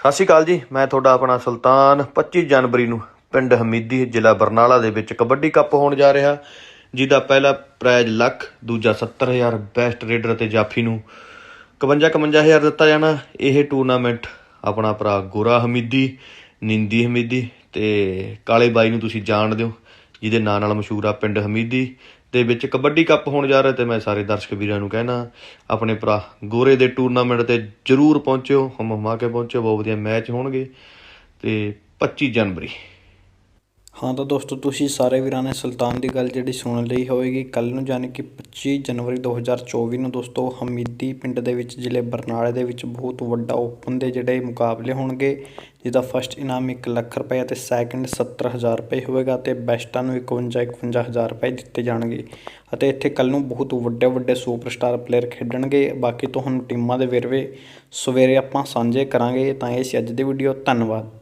ਸਤਿ ਸ਼੍ਰੀ ਅਕਾਲ ਜੀ, ਮੈਂ ਤੁਹਾਡਾ ਆਪਣਾ ਸੁਲਤਾਨ 25 ਜਨਵਰੀ ਨੂੰ ਪਿੰਡ ਹਮੀਦੀ ਜ਼ਿਲ੍ਹਾ ਬਰਨਾਲਾ ਦੇ ਵਿੱਚ ਕਬੱਡੀ ਕੱਪ ਹੋਣ ਜਾ ਰਿਹਾ, ਜਿਹਦਾ ਪਹਿਲਾ ਪ੍ਰਾਈਜ਼ ਲੱਖ, ਦੂਜਾ 70000 ਬੈਸਟ ਰੇਡਰ ਅਤੇ ਜਾਫੀ ਨੂੰ 51 51000 ਦਿੱਤਾ ਜਾਣਾ। ਇਹ ਟੂਰਨਾਮੈਂਟ ਆਪਣਾ ਭਰਾ ਗੋਰਾ ਹਮੀਦੀ, ਨਿੰਦੀ ਹਮੀਦੀ ਤੇ ਕਾਲੇ ਬਾਈ ਨੂੰ ਤੁਸੀਂ ਜਾਣਦੇ ਹੋ, ਜਿਹਦੇ ਨਾਂ ਨਾਲ ਮਸ਼ਹੂਰ ਆ ਪਿੰਡ ਹਮੀਦੀ। ਦੇ ਵਿੱਚ ਕਬੱਡੀ ਕੱਪ ਹੋਣ ਜਾ ਰਿਹਾ ਤੇ ਮੈਂ ਸਾਰੇ ਦਰਸ਼ਕ ਵੀਰਾਂ ਨੂੰ ਕਹਿਣਾ, ਆਪਣੇ ਭਰਾ ਗੋਰੇ ਦੇ ਟੂਰਨਾਮੈਂਟ ਤੇ ਜਰੂਰ ਪਹੁੰਚਿਓ, ਹਮ ਹਮਾ ਕੇ ਪਹੁੰਚਿਓ, ਬਹੁਤ ਵਧੀਆ ਮੈਚ ਹੋਣਗੇ ਤੇ 25 ਜਨਵਰੀ। ਹਾਂ ਤਾਂ ਦੋਸਤੋ, ਤੁਸੀਂ ਸਾਰੇ ਵੀਰਾਂ ਨੇ ਸੁਲਤਾਨ ਦੀ ਗੱਲ ਜਿਹੜੀ ਸੁਣ ਲਈ ਹੋਵੇਗੀ। ਕੱਲ ਨੂੰ ਯਾਨੀ ਕਿ 25 ਜਨਵਰੀ 2024 ਨੂੰ ਦੋਸਤੋ, ਹਮੀਦੀ ਪਿੰਡ ਦੇ ਵਿੱਚ ਜ਼ਿਲ੍ਹੇ ਬਰਨਾਲੇ ਦੇ ਵਿੱਚ ਬਹੁਤ ਵੱਡਾ ਓਪਨ ਦੇ ਜਿਹੜੇ ਮੁਕਾਬਲੇ ਹੋਣਗੇ, ਜਿਹਦਾ ਫਸਟ ਇਨਾਮ 1 ਲੱਖ ਰੁਪਏ ਅਤੇ ਸੈਕੰਡ 70000 ਰੁਪਏ ਹੋਵੇਗਾ ਤੇ ਬੈਸਟਾਂ ਨੂੰ 51 51000 ਰੁਪਏ ਦਿੱਤੇ ਜਾਣਗੇ। ਅਤੇ ਇੱਥੇ ਕੱਲ ਨੂੰ ਬਹੁਤ ਵੱਡੇ ਵੱਡੇ ਸੁਪਰਸਟਾਰ ਪਲੇਅਰ ਖੇਡਣਗੇ। ਬਾਕੀ ਤੁਹਾਨੂੰ ਟੀਮਾਂ ਦੇ ਵੇਰਵੇ ਸਵੇਰੇ ਆਪਾਂ ਸਾਂਝੇ ਕਰਾਂਗੇ। ਤਾਂ ਇਹ ਸੀ ਅੱਜ ਦੀ ਵੀਡੀਓ ਧੰਨਵਾਦ।